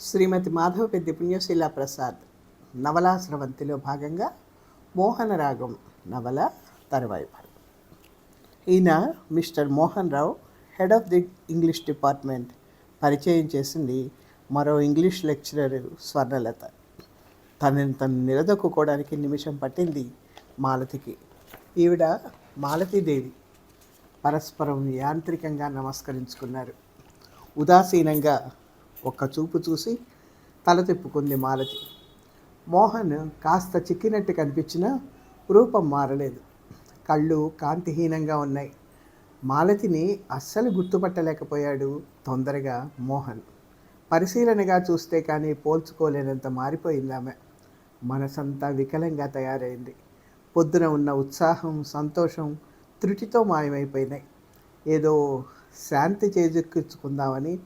శ్రీమతి మాధవ పెద్ది పుణ్యశీల ప్రసాద్ నవలా స్రవంతిలో భాగంగా మోహన రాగం నవల తర్వాయి భాగం ఈయన mister Mohan Rao head of the English department పరిచయం చేసింది మరో ఇంగ్లీష్ లెక్చరర్ స్వర్ణలత. తనని తను నిలదొక్కుకోవడానికి నిమిషం పట్టింది మాలతికి. ఈవిడ మాలతీదేవి. పరస్పరం యాంత్రికంగా నమస్కరించుకున్నారు. ఉదాసీనంగా ఒక్క చూపు చూసి తల తిప్పుకుంది మాలతి. మోహన్ కాస్త చిక్కినట్టు కనిపించినా రూపం మారలేదు. కళ్ళు కాంతిహీనంగా ఉన్నాయి. మాలతిని అస్సలు గుర్తుపట్టలేకపోయాడు తొందరగా మోహన్. పరిశీలనగా చూస్తే కానీ పోల్చుకోలేనంత మారిపోయింది ఆమె. మనసంతా వికలంగా తయారైంది. పొద్దున ఉన్న ఉత్సాహం సంతోషం త్రుటితో మాయమైపోయినాయి. ఏదో శాంతి చేజెక్కించుకుందామని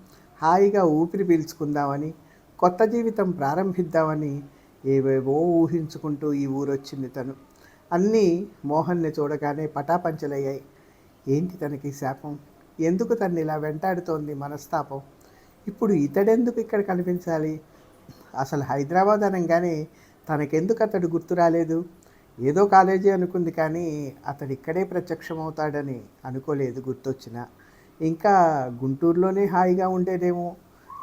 హాయిగా ఊపిరి పీల్చుకుందామని కొత్త జీవితం ప్రారంభిద్దామని ఏవేవో ఊహించుకుంటూ ఈ ఊరొచ్చింది తను. అన్నీ మోహన్ని చూడగానే పటాపంచలయ్యాయి. ఏంటి తనకి శాపం? ఎందుకు తన్ని ఇలా వెంటాడుతోంది మనస్తాపం? ఇప్పుడు ఇతడెందుకు ఇక్కడ కనిపించాలి? అసలు హైదరాబాద్ అనగానే తనకెందుకు అతడు గుర్తు రాలేదు? ఏదో కాలేజీ అనుకుంది కానీ అతడు ఇక్కడే ప్రత్యక్షమవుతాడని అనుకోలేదు గుర్తొచ్చినా. ఇంకా గుంటూరులోనే హాయిగా ఉండేదేమో.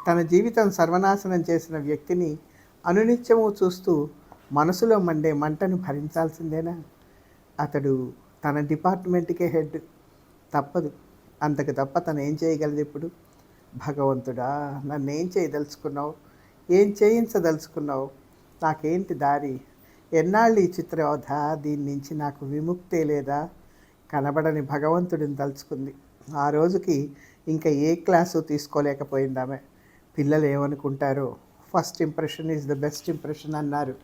తన జీవితం సర్వనాశనం చేసిన వ్యక్తిని అనునిత్యము చూస్తూ మనసులో మండే మంటను భరించాల్సిందేనా? అతడు తన డిపార్ట్మెంట్కే హెడ్. తప్పదు. అంతకు తప్ప తను ఏం చేయగలదు ఇప్పుడు? భగవంతుడా నన్ను ఏం చేయదలుచుకున్నావు? ఏం చేయించదలుచుకున్నావు? నాకేంటి దారి? ఎన్నాళ్ళు ఈ చిత్రవధ? దీని నుంచి నాకు విముక్తే లేదా? కనబడని భగవంతుడిని తలుచుకుంది. ఆ రోజుకి ఇంకా ఏ క్లాసు తీసుకోలేకపోయింది ఆమె పిల్లలు ఏమనుకుంటారో first impression is the best impression అన్నారు.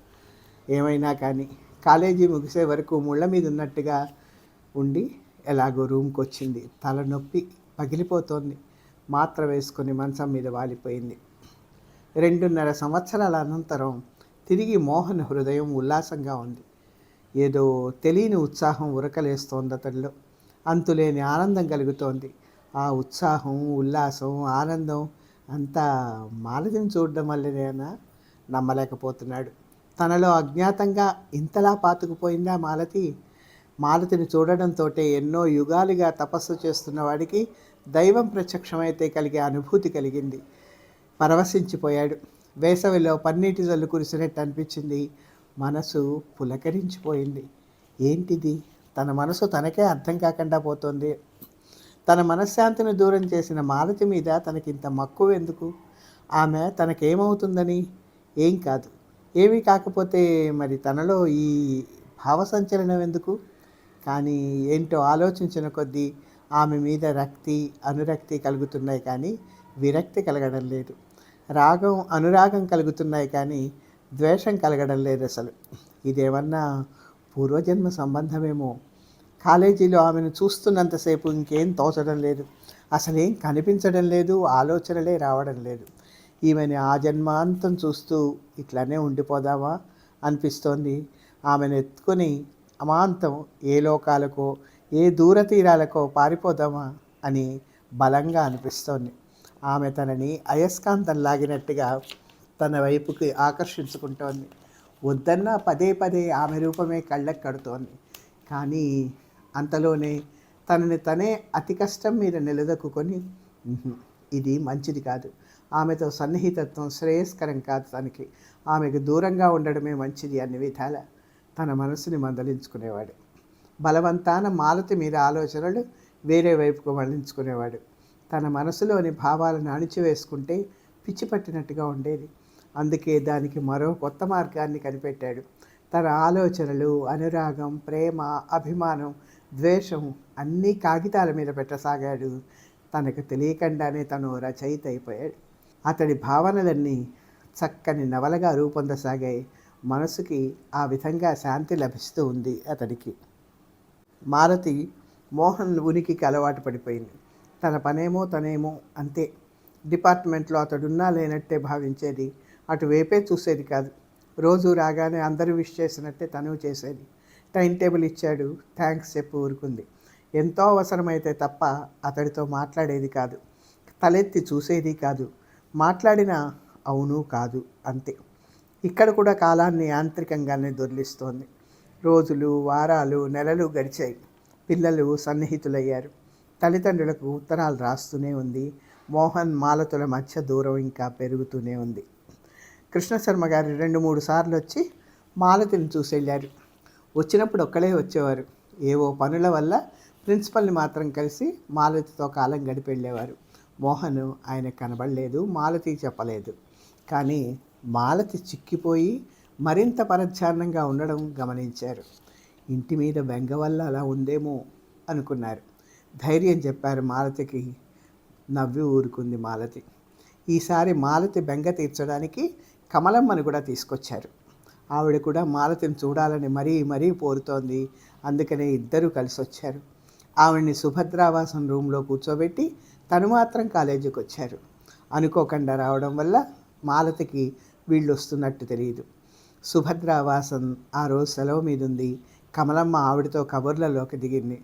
ఏమైనా కానీ కాలేజీ ముగిసే వరకు ముళ్ళ మీద ఉన్నట్టుగా ఉండి ఎలాగో రూమ్కి వచ్చింది తలనొప్పి పగిలిపోతోంది. మాత్ర వేసుకొని మంచం మీద వాలిపోయింది. రెండున్నర సంవత్సరాల అనంతరం తిరిగి మోహన్ హృదయం ఉల్లాసంగా ఉంది. ఏదో తెలియని ఉత్సాహం ఉరకలేస్తోంది అతడిలో. అంతులేని ఆనందం కలుగుతోంది. ఆ ఉత్సాహం ఉల్లాసం ఆనందం అంతా మాలతిని చూడడం వల్లనేనా నమ్మలేకపోతున్నాడు. తనలో అజ్ఞాతంగా ఇంతలా పాతుకుపోయిందా మాలతి? మాలతిని చూడడంతో ఎన్నో యుగాలుగా తపస్సు చేస్తున్న వాడికి దైవం ప్రత్యక్షమైతే కలిగే అనుభూతి కలిగింది. పరవశించిపోయాడు. వేసవిలో పన్నీటి జల్లు కురిసినట్టు అనిపించింది. మనసు పులకరించిపోయింది. ఏంటిది? తన మనసు తనకే అర్థం కాకుండా పోతుంది. తన మనశ్శాంతిని దూరం చేసిన మాలతి మీద తనకింత మక్కువ ఎందుకు? ఆమె తనకేమవుతుందని? ఏం కాదు. ఏమీ కాకపోతే మరి తనలో ఈ భావ సంచలనం ఎందుకు? కానీ ఏంటో ఆలోచించిన కొద్దీ ఆమె మీద రక్తి అనురక్తి కలుగుతున్నాయి కానీ విరక్తి కలగడం లేదు. రాగం అనురాగం కలుగుతున్నాయి కానీ ద్వేషం కలగడం లేదు అసలు. ఇదేమన్నా పూర్వజన్మ సంబంధమేమో? కాలేజీలో ఆమెను చూస్తున్నంతసేపు ఇంకేం తోచడం లేదు. అసలేం కనిపించడం లేదు ఆలోచనలే రావడం లేదు. ఈమెని ఆ జన్మాంతం చూస్తూ ఇట్లానే ఉండిపోదామా అనిపిస్తోంది. ఆమెను ఎత్తుకొని అమాంతం ఏ లోకాలకో ఏ దూర తీరాలకో పారిపోదామా అని బలంగా అనిపిస్తోంది. ఆమె తనని అయస్కాంతం లాగినట్టుగా తన వైపుకి ఆకర్షించుకుంటోంది. వద్దన్నా పదే పదే ఆమె రూపమే కళ్ళకు కడుతోంది. కానీ అంతలోనే తనని తనే అతి కష్టం మీద నిలదొక్కుని ఇది మంచిది కాదు. ఆమెతో సన్నిహితత్వం శ్రేయస్కరం కాదు తనకి. ఆమెకు దూరంగా ఉండడమే మంచిది అన్ని విధాల తన మనసుని మందలించుకునేవాడు. బలవంతాన మాలతి మీద ఆలోచనలు వేరే వైపుకు మళ్ళించుకునేవాడు తన మనసులోని భావాలను అణిచివేసుకుంటే పిచ్చి పట్టినట్టుగా ఉండేది. అందుకే దానికి మరో కొత్త మార్గాన్ని కనిపెట్టాడు. తన ఆలోచనలు అనురాగం ప్రేమ అభిమానం ద్వేషం అన్నీ కాగితాల మీద పెట్టసాగాడు. తనకు తెలియకుండానే తను రచయిత అయిపోయాడు. అతడి భావనలన్నీ చక్కని నవలగా రూపొందసాగాయి. మనసుకి ఆ విధంగా శాంతి లభిస్తూ ఉంది అతడికి. మారుతి మోహన్ ఉనికికి అలవాటు పడిపోయింది. తన పనేమో తనేమో అంతే. డిపార్ట్మెంట్లో అతడున్నా లేనట్టే భావించేది. అటువైపే చూసేది కాదు. రోజు రాగానే అందరూ విష్ చేసినట్టే తను చేసేది. టైం టేబుల్ ఇచ్చాడు. థ్యాంక్స్ చెప్పి ఊరుకుంది. ఎంతో అవసరమైతే తప్ప అతడితో మాట్లాడేది కాదు. తలెత్తి చూసేది కాదు. మాట్లాడిన అవును కాదు అంతే. ఇక్కడ కూడా కాలాన్ని యాంత్రికంగానే దొర్లిస్తోంది. రోజులు వారాలు నెలలు గడిచాయి. పిల్లలు సన్నిహితులయ్యారు. తల్లిదండ్రులకు ఉత్తరాలు రాస్తూనే ఉంది. మోహన్ మాలతుల మధ్య దూరం ఇంకా పెరుగుతూనే ఉంది. కృష్ణశర్మ గారు రెండు మూడు సార్లు వచ్చి మాలతిని చూసి వెళ్ళారు వచ్చినప్పుడు ఒక్కడే వచ్చేవారు. ఏవో పనుల వల్ల ప్రిన్సిపల్ని మాత్రం కలిసి మాలతితో కాలం గడిపి వెళ్ళేవారు మోహన్ ఆయన కనబడలేదు మాలతి చెప్పలేదు. కానీ మాలతి చిక్కిపోయి మరింత పరధ్యానంగా ఉండడం గమనించారు. ఇంటి మీద బెంగ వల్ల అలా ఉందేమో అనుకున్నారు. ధైర్యం చెప్పారు మాలతికి. నవ్వి ఊరుకుంది మాలతి. ఈసారి మాలతి బెంగ తీర్చడానికి కమలమ్మను కూడా తీసుకొచ్చారు. ఆవిడ కూడా మాలతిని చూడాలని మరీ మరీ పోరుతోంది అందుకనే ఇద్దరూ కలిసి వచ్చారు ఆవిడని సుభద్రావాసం రూమ్లో కూర్చోబెట్టి తను మాత్రం కాలేజీకి వచ్చారు అనుకోకుండా రావడం వల్ల మాలతికి వీళ్ళు వస్తున్నట్టు తెలియదు సుభద్రావాసం ఆ రోజు సెలవు మీద ఉంది కమలమ్మ ఆవిడతో కబుర్లలోకి దిగింది.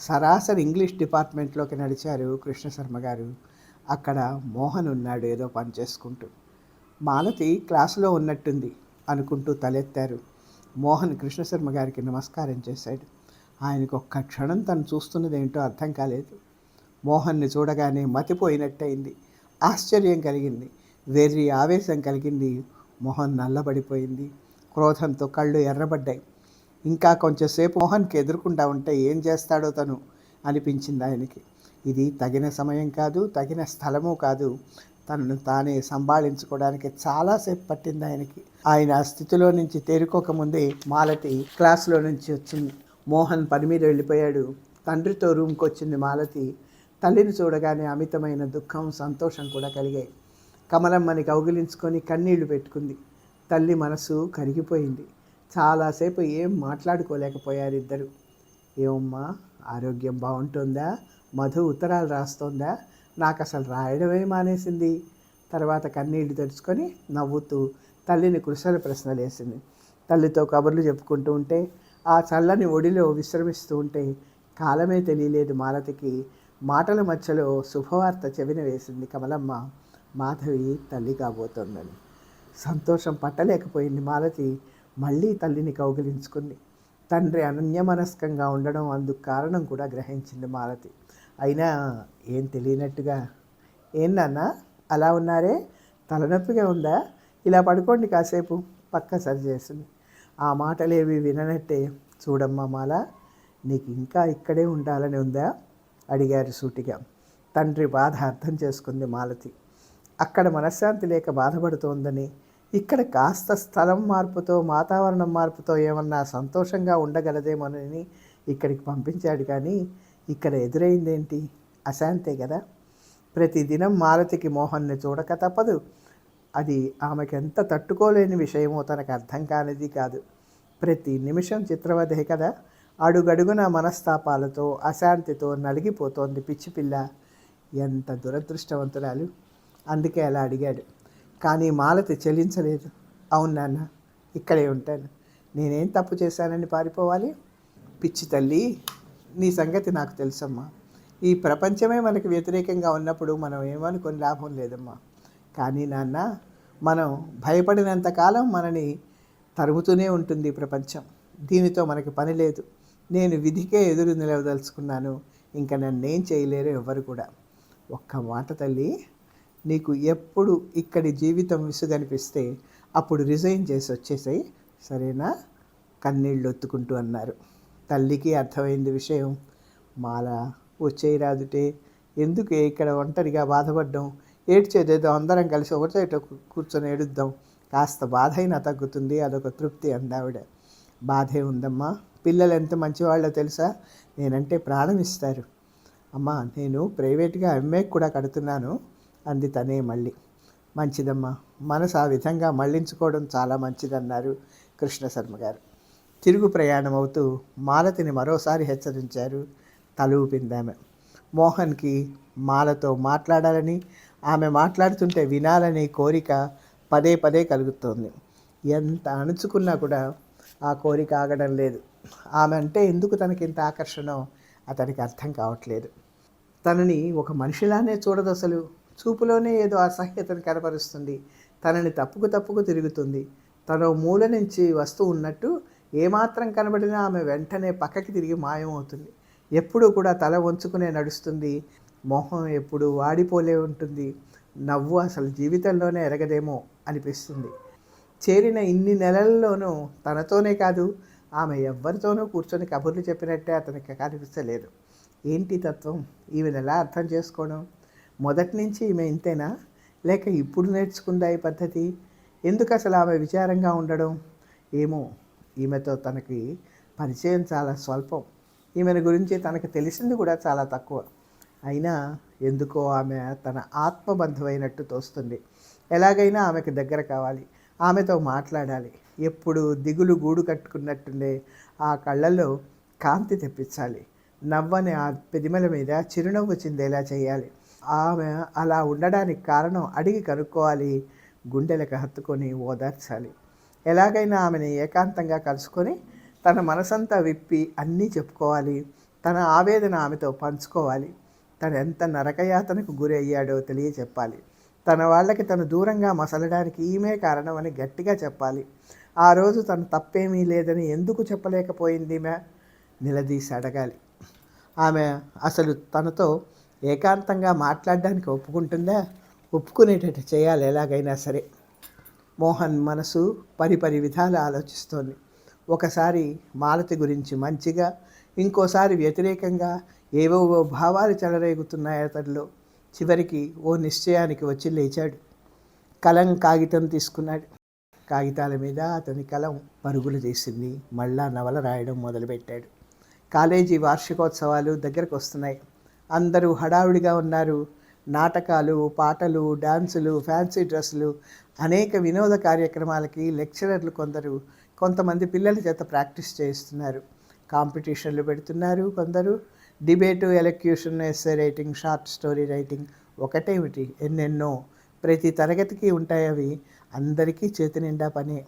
సరాసరి ఇంగ్లీష్ డిపార్ట్మెంట్లోకి నడిచారు కృష్ణశర్మ గారు. అక్కడ మోహన్ ఉన్నాడు ఏదో పని చేసుకుంటూ. మాలతి క్లాసులో ఉన్నట్టుంది. అనుకుంటూ తలెత్తారు. మోహన్ కృష్ణశర్మ గారికి నమస్కారం చేశాడు. ఆయనకు ఒక్క క్షణం తను చూస్తున్నదేంటో అర్థం కాలేదు. మోహన్ని చూడగానే మతిపోయినట్టయింది. ఆశ్చర్యం కలిగింది. వెర్రి ఆవేశం కలిగింది. మోహన్ నల్లబడిపోయింది. క్రోధంతో కళ్ళు ఎర్రబడ్డాయి. ఇంకా కొంచెంసేపు మోహన్కి ఎదురుకుండా ఉంటే ఏం చేస్తాడో తను అనిపించింది ఆయనకి. ఇది తగిన సమయం కాదు తగిన స్థలము కాదు. తనను తానే సంభాళించుకోవడానికి చాలాసేపు పట్టింది ఆయనకి. ఆయన ఆ స్థితిలో నుంచి తేరుకోకముందే మాలతి క్లాసులో నుంచి వచ్చింది. మోహన్ పని మీద వెళ్ళిపోయాడు. తండ్రితో రూమ్కి వచ్చింది మాలతి. తల్లిని చూడగానే అమితమైన దుఃఖం సంతోషం కూడా కలిగాయి. కమలమ్మని కౌగిలించుకొని కన్నీళ్ళు పెట్టుకుంది. తల్లి మనసు కరిగిపోయింది. చాలాసేపు ఏం మాట్లాడుకోలేకపోయారు ఇద్దరు. ఏమమ్మా ఆరోగ్యం బాగుంటుందా? మధు ఉత్తరాలు రాస్తోందా? నాకు అసలు రాయడమే మానేసింది. తర్వాత కన్నీళ్ళు తెరుచుకొని నవ్వుతూ తల్లిని కృషల ప్రశ్నలు వేసింది తల్లితో కబుర్లు చెప్పుకుంటూ ఉంటే ఆ చల్లని ఒడిలో విశ్రమిస్తూ ఉంటే కాలమే తెలియలేదు మాలతికి. మాటల మధ్యలో శుభవార్త చెవిన వేసింది కమలమ్మ. మాధవి తల్లి కాబోతోందని. సంతోషం పట్టలేకపోయింది మాలతి. మళ్ళీ తల్లిని కౌగిలించుకుంది. తండ్రి అనన్యమనస్కంగా ఉండడం అందుకు కారణం కూడా గ్రహించింది మాలతి. అయినా ఏం తెలియనట్టుగా ఏం నాన్న అలా ఉన్నారే? తలనొప్పిగా ఉందా? ఇలా పడుకోండి కాసేపు పక్క సరి చేసింది ఆ మాటలేవి విననట్టే చూడమ్మా మాల నీకు ఇంకా ఇక్కడే ఉండాలని ఉందా? అడిగారు సూటిగా. తండ్రి బాధ అర్థం చేసుకుంది మాలతి. అక్కడ మనశ్శాంతి లేక బాధపడుతోందని ఇక్కడ కాస్త స్థలం మార్పుతో వాతావరణం మార్పుతో ఏమన్నా సంతోషంగా ఉండగలదేమోనని ఇక్కడికి పంపించాడు కానీ ఇక్కడ ఎదురైందేంటి? అశాంతే కదా? ప్రతిదినం మాలతికి మోహన్ని చూడక తప్పదు. అది ఆమెకి ఎంత తట్టుకోలేని విషయమో తనకు అర్థం కానిది కాదు. ప్రతి నిమిషం చిత్రవధే కదా? అడుగడుగున మనస్తాపాలతో అశాంతితో నలిగిపోతోంది పిచ్చి పిల్ల. ఎంత దురదృష్టవంతురాలు. అందుకే అలా అడిగాడు. కానీ మాలతి చెల్లించలేదు. అవును నాన్న ఇక్కడే ఉంటాను. నేనేం తప్పు చేశానని పారిపోవాలి? పిచ్చి తల్లి నీ సంగతి నాకు తెలుసమ్మా. ఈ ప్రపంచమే మనకు వ్యతిరేకంగా ఉన్నప్పుడు మనం ఏమనుకుని లాభం లేదమ్మా. కానీ నాన్న మనం భయపడినంత కాలం మనని తరుముతూనే ఉంటుంది ప్రపంచం. దీనితో మనకి పని లేదు. నేను విధికే ఎదురు నిలవదలుచుకున్నాను. ఇంకా నన్నేం చేయలేరు ఎవరు కూడా. ఒక్క మాట తల్లి నీకు ఎప్పుడు ఇక్కడి జీవితం విసుగనిపిస్తే అప్పుడు రిజైన్ చేసి వచ్చేసాయి. సరేనా? కన్నీళ్ళు ఒత్తుకుంటూ అన్నారు. తల్లికి అర్థమైంది విషయం. మాల వచ్చేయి రాదుటే ఎందుకు ఇక్కడ ఒంటరిగా బాధపడ్డాం? ఏడ్చేదేదో అందరం కలిసి ఒకటేట కూర్చొని ఏడుద్దాం. కాస్త బాధ అయినా తగ్గుతుంది అదొక తృప్తి అందావిడ బాధే ఉందమ్మా. పిల్లలు ఎంత మంచివాళ్ళో తెలుసా? నేనంటే ప్రాణం ఇస్తారు. అమ్మా నేను ప్రైవేట్గా ఎంఏ కూడా కడుతున్నాను అంది తనే మళ్ళీ. మంచిదమ్మా. మనసు ఆ విధంగా మళ్ళించుకోవడం చాలా మంచిదన్నారు కృష్ణ శర్మ గారు. తిరుగు ప్రయాణం అవుతూ మాలతిని మరోసారి హెచ్చరించారు తల ఊపిందామె మోహన్కి మాలతో మాట్లాడాలని ఆమె మాట్లాడుతుంటే వినాలనే కోరిక పదే పదే కలుగుతోంది. ఎంత అణుచుకున్నా కూడా ఆ కోరిక ఆగడం లేదు. ఆమె అంటే ఎందుకు తనకి ఇంత ఆకర్షణో అతనికి అర్థం కావట్లేదు. తనని ఒక మనిషిలానే చూడదు అసలు. చూపులోనే ఏదో అసహ్యతను కనపరుస్తుంది తనని తప్పుకు తప్పుకు తిరుగుతుంది. తన మూల నుంచి వస్తూ ఉన్నట్టు ఏమాత్రం కనబడినా ఆమె వెంటనే పక్కకి తిరిగి మాయమవుతుంది. ఎప్పుడూ కూడా తల వంచుకునే నడుస్తుంది. మొహం ఎప్పుడు వాడిపోలే ఉంటుంది. నవ్వు అసలు జీవితంలోనే ఎరగదేమో అనిపిస్తుంది. చేరిన ఇన్ని నెలల్లోనూ తనతోనే కాదు ఆమె ఎవ్వరితోనూ కూర్చొని కబుర్లు చెప్పినట్టే అతనికి కనిపించలేదు ఏంటి తత్వం? ఈమెను ఎలా అర్థం చేసుకోవడం? మొదటి నుంచి ఈమె ఇంతేనా? లేక ఇప్పుడు నేర్చుకుందా ఈ పద్ధతి? ఎందుకు అసలు ఆమె విచారంగా ఉండడం? ఏమో ఈమెతో తనకి పరిచయం చాలా స్వల్పం. ఈమెను గురించి తనకు తెలిసింది కూడా చాలా తక్కువ. అయినా ఎందుకో ఆమె తన ఆత్మబంధమైనట్టు తోస్తుంది. ఎలాగైనా ఆమెకు దగ్గర కావాలి. ఆమెతో మాట్లాడాలి. ఎప్పుడు దిగులు గూడు కట్టుకున్నట్టుండే ఆ కళ్ళల్లో కాంతి తెప్పించాలి. నవ్వని ఆ పెదిమల మీద చిరునవ్వు చిందేలా చేయాలి. ఆమె అలా ఉండడానికి కారణం అడిగి కనుక్కోవాలి. గుండెలకు హత్తుకొని ఓదార్చాలి. ఎలాగైనా ఆమెని ఏకాంతంగా కలుసుకొని తన మనసంతా విప్పి అన్నీ చెప్పుకోవాలి. తన ఆవేదన ఆమెతో పంచుకోవాలి. తను ఎంత నరకయాతనకు గురి అయ్యాడో తెలియచెప్పాలి. తన వాళ్ళకి తను దూరంగా మసలడానికి ఈమె కారణం అని గట్టిగా చెప్పాలి. ఆ రోజు తను తప్పేమీ లేదని ఎందుకు చెప్పలేకపోయింది మే నిలదీసి అడగాలి. ఆమె అసలు తనతో ఏకాంతంగా మాట్లాడడానికి ఒప్పుకుంటుందా? ఒప్పుకునేటట్టు చేయాలి ఎలాగైనా సరే. మోహన్ మనసు పరిపరి విధాలు ఆలోచిస్తోంది. ఒకసారి మాలతి గురించి మంచిగా ఇంకోసారి వ్యతిరేకంగా ఏవేవో భావాలు చెలరేగుతున్నాయి అతడిలో. చివరికి ఓ నిశ్చయానికి వచ్చి లేచాడు. కలం కాగితం తీసుకున్నాడు. కాగితాల మీద అతని కలం పరుగులు చేసింది మళ్ళా నవల రాయడం మొదలుపెట్టాడు. కాలేజీ వార్షికోత్సవాలు దగ్గరకు వస్తున్నాయి. అందరూ హడావుడిగా ఉన్నారు. నాటకాలు పాటలు డాన్సులు ఫ్యాన్సీ డ్రెస్సులు అనేక వినోద కార్యక్రమాలకి లెక్చరర్లు కొందరు కొంతమంది పిల్లల చేత ప్రాక్టీస్ చేయిస్తున్నారు. కాంపిటీషన్లు పెడుతున్నారు కొందరు. Debate elocution essay writing short story writing ఒకటేమిటి? ఎన్నెన్నో. ప్రతి తరగతికి ఉంటాయి అవి. అందరికీ చేతి నిండా పనే.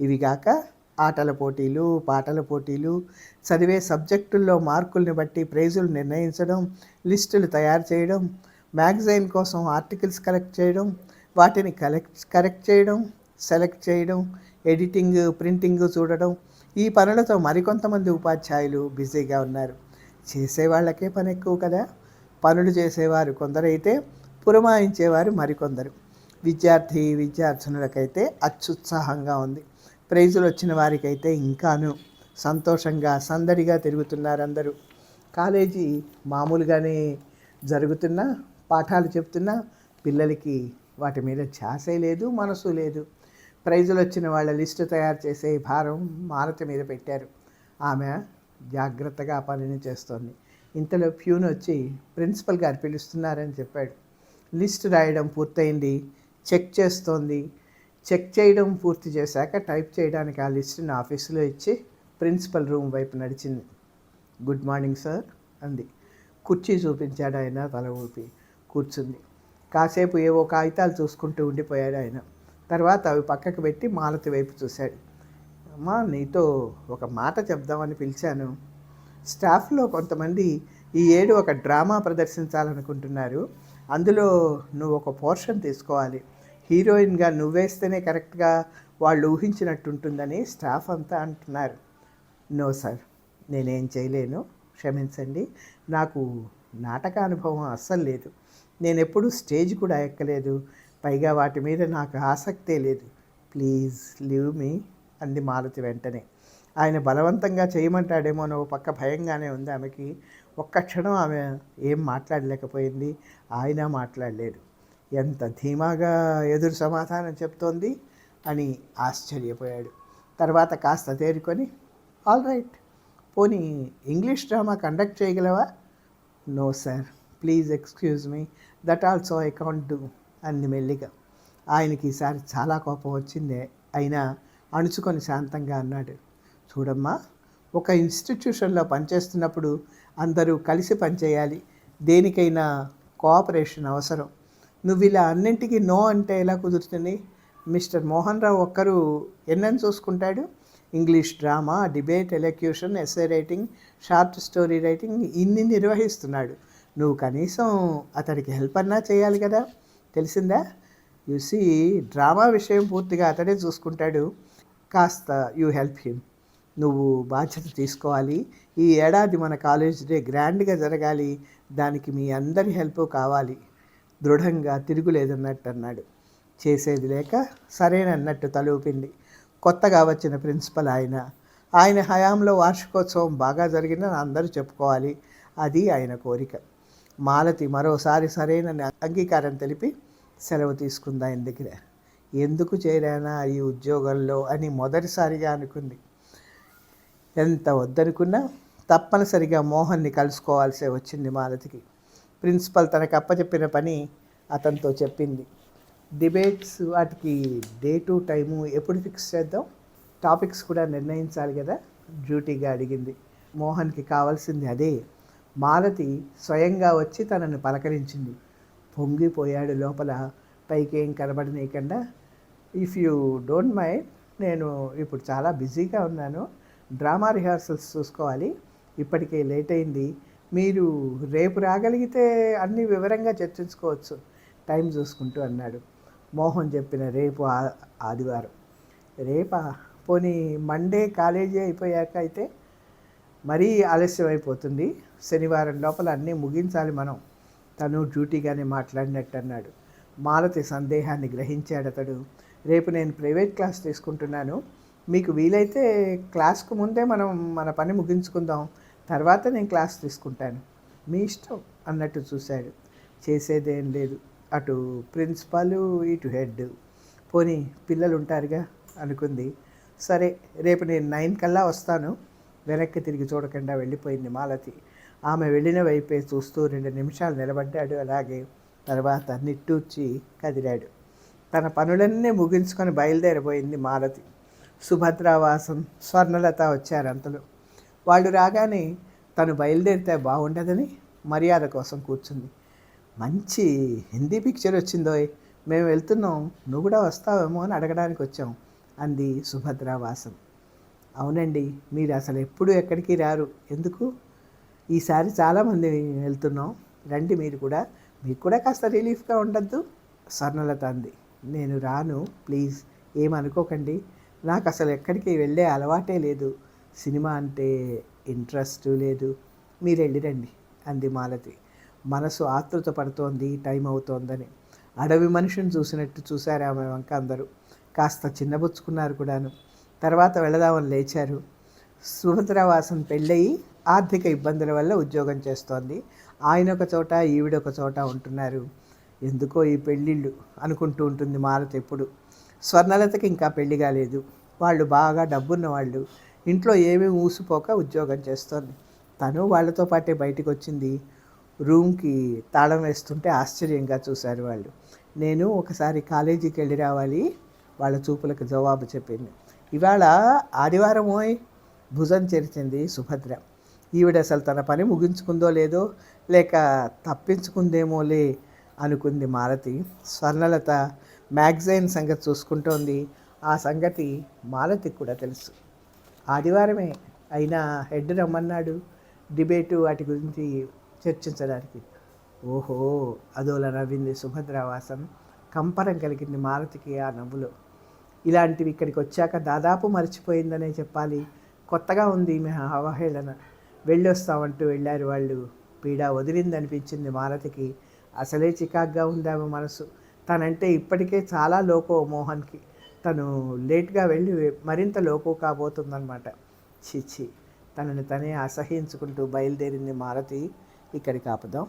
ఇవి కాక ఆటల పోటీలు పాటల పోటీలు చదివే సబ్జెక్టుల్లో మార్కుల్ని బట్టి ప్రైజులు నిర్ణయించడం లిస్టులు తయారు చేయడం మ్యాగజైన్ కోసం ఆర్టికల్స్ కలెక్ట్ చేయడం వాటిని కలెక్ట్ కరెక్ట్ చేయడం సెలెక్ట్ చేయడం ఎడిటింగ్ ప్రింటింగ్ చూడడం ఈ పనులతో మరికొంతమంది ఉపాధ్యాయులు బిజీగా ఉన్నారు. చేసేవాళ్ళకే పని ఎక్కువ కదా. పనులు చేసేవారు కొందరైతే పురమాయించేవారు మరికొందరు. విద్యార్థి విద్యార్థినులకైతే అత్యుత్సాహంగా ఉంది. ప్రైజులు వచ్చిన వారికైతే ఇంకాను సంతోషంగా సందడిగా తిరుగుతున్నారు అందరూ. కాలేజీ మామూలుగానే జరుగుతున్నా పాఠాలు చెప్తున్నా పిల్లలకి వాటి మీద ఛాసే లేదు మనసు లేదు. ప్రైజులు వచ్చిన వాళ్ళ లిస్టు తయారు చేసే భారం మారతి మీద పెట్టారు. ఆమె జాగ్రత్తగా పనిని చేస్తోంది. ఇంతలో ప్యూన్ వచ్చి ప్రిన్సిపల్ గారు పిలుస్తున్నారని చెప్పాడు. లిస్ట్ రాయడం పూర్తయింది. చెక్ చేస్తోంది. చెక్ చేయడం పూర్తి చేశాక టైప్ చేయడానికి ఆ లిస్టుని ఆఫీసులో ఇచ్చి ప్రిన్సిపల్ రూమ్ వైపు నడిచింది. గుడ్ మార్నింగ్ సార్ అంది. కుర్చీ చూపించాడు ఆయన తల ఊపి. కూర్చుంది. కాసేపు ఏవో కాగితాలు చూసుకుంటూ ఉండిపోయాడు ఆయన. తర్వాత అవి పక్కకు పెట్టి మాలతి వైపు చూశాడు. అమ్మా నీతో ఒక మాట చెప్దామని పిలిచాను. స్టాఫ్లో కొంతమంది ఈ ఏడు ఒక డ్రామా ప్రదర్శించాలనుకుంటున్నారు. అందులో నువ్వు ఒక పోర్షన్ తీసుకోవాలి. హీరోయిన్గా నువ్వేస్తేనే కరెక్ట్గా వాళ్ళు ఊహించినట్టు ఉంటుందని స్టాఫ్ అంతా అంటున్నారు. నో సార్ నేనేం చేయలేను. క్షమించండి. నాకు నాటక అనుభవం అస్సలు లేదు. నేను ఎప్పుడూ స్టేజ్ కూడా ఎక్కలేదు. పైగా వాటి మీద నాకు ఆసక్తే లేదు. ప్లీజ్ లీవ్ మీ అంది మారుతి వెంటనే. ఆయన బలవంతంగా చేయమంటాడేమో అని ఓ పక్క భయంగానే ఉంది ఆమెకి. ఒక్క క్షణం ఆమె ఏం మాట్లాడలేకపోయింది. ఆయన మాట్లాడలేడు ఎంత ధీమాగా ఎదురు సమాధానం చెప్తోంది అని ఆశ్చర్యపోయాడు. తర్వాత కాస్త తేరుకొని ఆల్ రైట్. పోనీ ఇంగ్లీష్ డ్రామా కండక్ట్ చేయగలవా? No sir please excuse me that also I can't do అంది మెల్లిగా. ఆయనకి ఈసారి చాలా కోపం వచ్చిందే. అయినా అణుచుకొని శాంతంగా అన్నాడు. చూడమ్మా ఒక ఇన్స్టిట్యూషన్లో పనిచేస్తున్నప్పుడు అందరూ కలిసి పనిచేయాలి. దేనికైనా కోఆపరేషన్ అవసరం. నువ్వు ఇలా అన్నింటికీ నో అంటే ఎలా కుదురుతుంది? మిస్టర్ మోహన్ రావు ఒక్కరు ఎన్నని చూసుకుంటాడు? English drama debate elocution essay writing short story writing ఇన్ని నిర్వహిస్తున్నాడు. నువ్వు కనీసం అతడికి హెల్ప్ అన్నా చేయాలి కదా? తెలిసిందా? చూసి డ్రామా విషయం పూర్తిగా అతడే చూసుకుంటాడు. కాస్త యూ హెల్ప్ హిమ్. నువ్వు బాధ్యత తీసుకోవాలి. ఈ ఏడాది మన కాలేజ్ డే గ్రాండ్గా జరగాలి. దానికి మీ అందరి హెల్ప్ కావాలి. దృఢంగా తిరుగులేదన్నట్టు అన్నాడు చేసేది లేక సరేనన్నట్టు తలూపింది. కొత్తగా వచ్చిన ప్రిన్సిపల్ ఆయన. ఆయన హయాంలో వార్షికోత్సవం బాగా జరిగిందని అందరూ చెప్పుకోవాలి. అది ఆయన కోరిక. మాలతి మరోసారి సరైన అంగీకారం తెలిపి సెలవు తీసుకుంది ఆయన దగ్గర. ఎందుకు చేరానా ఈ ఉద్యోగంలో అని మొదటిసారిగా అనుకుంది. ఎంత వద్దనుకున్నా తప్పనిసరిగా మోహన్ని కలుసుకోవాల్సి వచ్చింది మాలతికి. ప్రిన్సిపల్ తనకు అప్పచెప్పిన పని అతనితో చెప్పింది. డిబేట్స్ వాటికి డే టు టైము ఎప్పుడు ఫిక్స్ చేద్దాం? టాపిక్స్ కూడా నిర్ణయించాలి కదా డ్యూటీగా అడిగింది. మోహన్కి కావాల్సింది అదే. మాలతి స్వయంగా వచ్చి తనని పలకరించింది. పొంగిపోయాడు లోపల. పైకేం కనబడనీయకుండా ఇఫ్ యూ డోంట్ మైండ్ నేను ఇప్పుడు చాలా బిజీగా ఉన్నాను. డ్రామా రిహార్సల్స్ చూసుకోవాలి. ఇప్పటికే లేట్ అయింది. మీరు రేపు రాగలిగితే అన్ని వివరంగా చర్చించుకోవచ్చు. టైం చూసుకుంటూ అన్నాడు. మోహన్ చెప్పిన రేపు ఆ- ఆదివారం. రేపా పోనీ మండే కాలేజీ అయిపోయాక అయితే మరీ ఆలస్యం అయిపోతుంది శనివారం లోపల అన్నీ ముగించాలి మనం. తను డ్యూటీగానే మాట్లాడినట్టు అన్నాడు మాలతి సందేహాన్ని గ్రహించాడు అతడు. రేపు నేను ప్రైవేట్ క్లాస్ తీసుకుంటున్నాను. మీకు వీలైతే క్లాస్కు ముందే మనం మన పని ముగించుకుందాం. తర్వాత నేను క్లాస్ తీసుకుంటాను. మీ ఇష్టం అన్నట్టు చూశాడు. చేసేదేం లేదు. అటు ప్రిన్సిపాల్ ఇటు హెడ్. పోనీ పిల్లలు ఉంటారుగా అనుకుంది. సరే రేపు నేను నైన్ కల్లా వస్తాను. వెనక్కి తిరిగి చూడకుండా వెళ్ళిపోయింది మాలతి. ఆమె వెళ్ళిన వైపే చూస్తూ రెండు నిమిషాలు నిలబడ్డాడు. అలాగే తర్వాత నిట్టూర్చి కదిలాడు. తన పనులన్నీ ముగించుకొని బయలుదేరిపోయింది మాలతి. సుభద్రావాసం స్వర్ణలత వచ్చారు అంతలో వాళ్ళు రాగానే తను బయలుదేరితే బాగుండదని మర్యాద కోసం కూర్చుంది. మంచి హిందీ పిక్చర్ వచ్చిందోయ్. మేము వెళ్తున్నాం నువ్వు కూడా వస్తావేమో అని అడగడానికి వచ్చాం అంది సుభద్రావాసం అవునండి మీరు అసలు ఎప్పుడు ఎక్కడికి రారు? ఎందుకు? ఈసారి చాలామంది వెళ్తున్నాం. రండి మీరు కూడా. మీకు కూడా కాస్త రిలీఫ్గా ఉండద్దు స్వర్ణలత అంది. నేను రాను ప్లీజ్ ఏమనుకోకండి. నాకు అసలు ఎక్కడికి వెళ్ళే అలవాటే లేదు. సినిమా అంటే ఇంట్రెస్ట్ లేదు. మీరు వెళ్ళిరండి అంది మాలతి. మనసు ఆతృత పడుతోంది టైం అవుతోందని. అడవి మనిషిని చూసినట్టు చూశారు ఆమె వంక అందరూ. కాస్త చిన్నబుచ్చుకున్నారు కూడాను. తర్వాత వెళదామని లేచారు. సుభద్రవాసన్ పెళ్ళయి ఆర్థిక ఇబ్బందుల వల్ల ఉద్యోగం చేస్తోంది. ఆయన ఒక చోట ఈవిడ ఒక చోట ఉంటున్నారు. ఎందుకో ఈ పెళ్ళిళ్ళు అనుకుంటూ ఉంటుంది మాలతి ఎప్పుడు. స్వర్ణలతకి ఇంకా పెళ్ళి కాలేదు. వాళ్ళు బాగా డబ్బున్న వాళ్ళు ఇంట్లో ఏమీ ఊసిపోక ఉద్యోగం చేస్తోంది. తను వాళ్ళతో పాటే బయటకు వచ్చింది రూమ్కి తాళం వేస్తుంటే ఆశ్చర్యంగా చూశారు వాళ్ళు. నేను ఒకసారి కాలేజీకి వెళ్ళి రావాలి వాళ్ళ చూపులకు జవాబు చెప్పింది. ఇవాళ ఆదివారం ఓయ్ భుజం చేరిచింది సుభద్ర. ఈవిడ అసలు తన పని ముగించుకుందో లేదో లేక తప్పించుకుందేమోలే అనుకుంది మాలతి. స్వర్ణలత మ్యాగజైన్ సంగతి చూసుకుంటోంది. ఆ సంగతి మాలతికి కూడా తెలుసు. ఆదివారమే అయినా హెడ్ రమ్మన్నాడు. డిబేటు వాటి గురించి చర్చించడానికి. ఓహో అదోలా నవ్వింది సుభద్రావాసం. కంపరం కలిగింది మారుతికి ఆ నవ్వులో. ఇలాంటివి ఇక్కడికి వచ్చాక దాదాపు మర్చిపోయిందనే చెప్పాలి. కొత్తగా ఉంది ఈమె అవహేళన. వెళ్ళొస్తామంటూ వెళ్ళారు వాళ్ళు. పీడ వదిలిందనిపించింది మారతికి. అసలే చికాగ్గా ఉంది ఆమె మనసు. తనంటే ఇప్పటికే చాలా లోకో మోహన్కి. తను లేట్గా వెళ్ళి మరింత లోకో కాబోతుందనమాట చిచ్చి తనని తనే అసహించుకుంటూ బయలుదేరింది మారతి. ఇక్కడికి ఆపుదాం